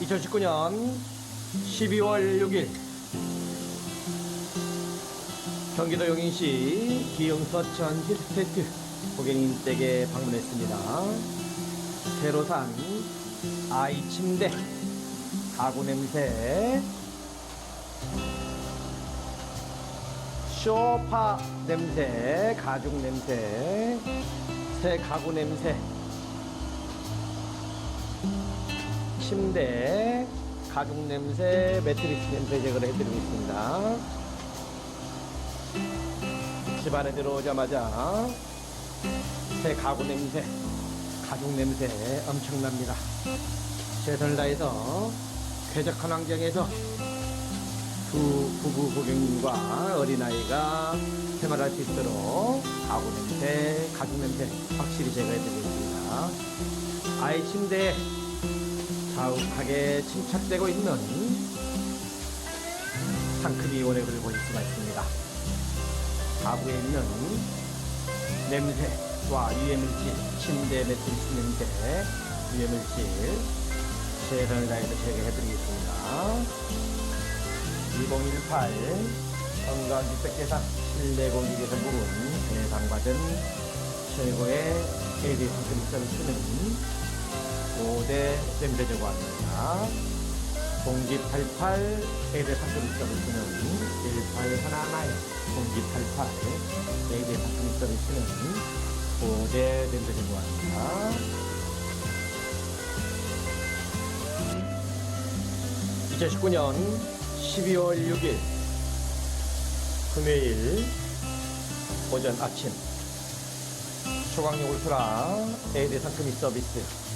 2019년 12월 6일. 경기도 용인시 기흥서천 힐스테이트 고객님 댁에 방문했습니다. 새로 산 아이 침대. 가구 냄새. 쇼파 냄새 가죽 냄새 새 가구 냄새 침대, 가죽 냄새, 매트리스 냄새 제거를 해드리고 있습니다. 집 안에 들어오자마자 새 가구 냄새, 가죽 냄새 엄청납니다. 최선을 다해서 쾌적한 환경에서 두 부부 고객님과 어린아이가 생활할 수 있도록 가구 냄새, 가죽 냄새 확실히 제거해드리겠습니다. 아이 침대에 자욱하게 침착되고 있는 상크비 원액을 보실 수가 있습니다. 가구에 있는 냄새와 유해물질, 침대 매트리스 냄새, 유해물질 최선을 다해서 제거해드리겠습니다. 2018 건강주택재산 실내공직에서 부른 대상받은 최고의 AD 상크비 서비스는 5대 냄새 제거합니다. 0288 에이드 상품 서비스는 1811에 0288 에이드 상품 서비스는 5대 냄새 제거합니다. 2019년 12월 6일 금요일 오전 아침 초강력 울트라 에이드 상품이 서비스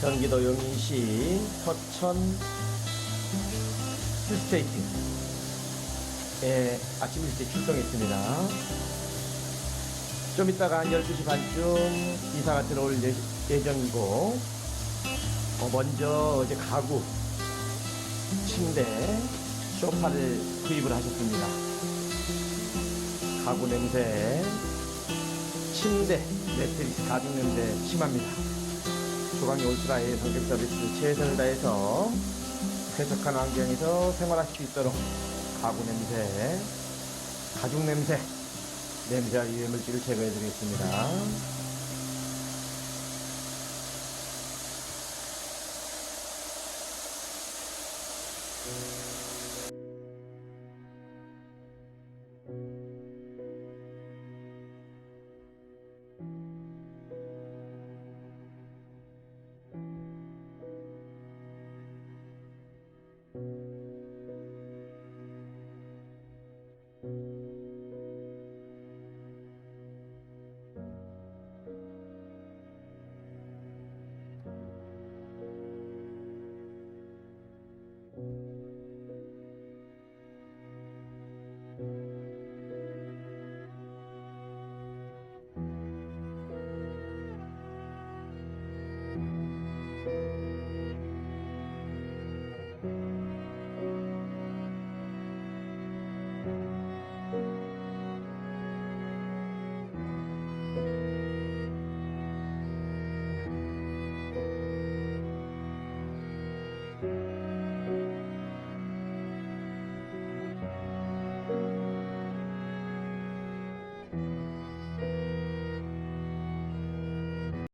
경기도 용인시 서천 힐스테이트에 아침 일찍 출동했습니다. 좀 이따가 한 12시 반쯤 이사가 들어올 예- 예정이고 어, 먼저 어제 가구, 침대, 소파를 구입을 하셨습니다. 가구 냄새, 침대, 매트리스 가죽 냄새 심합니다. 조강이 울트라의 성격 서비스 최선을 다해서 쾌적한 환경에서 생활하실 수 있도록 가구 냄새, 가죽 냄새, 냄새와 유해 물질을 제거해 드리겠습니다.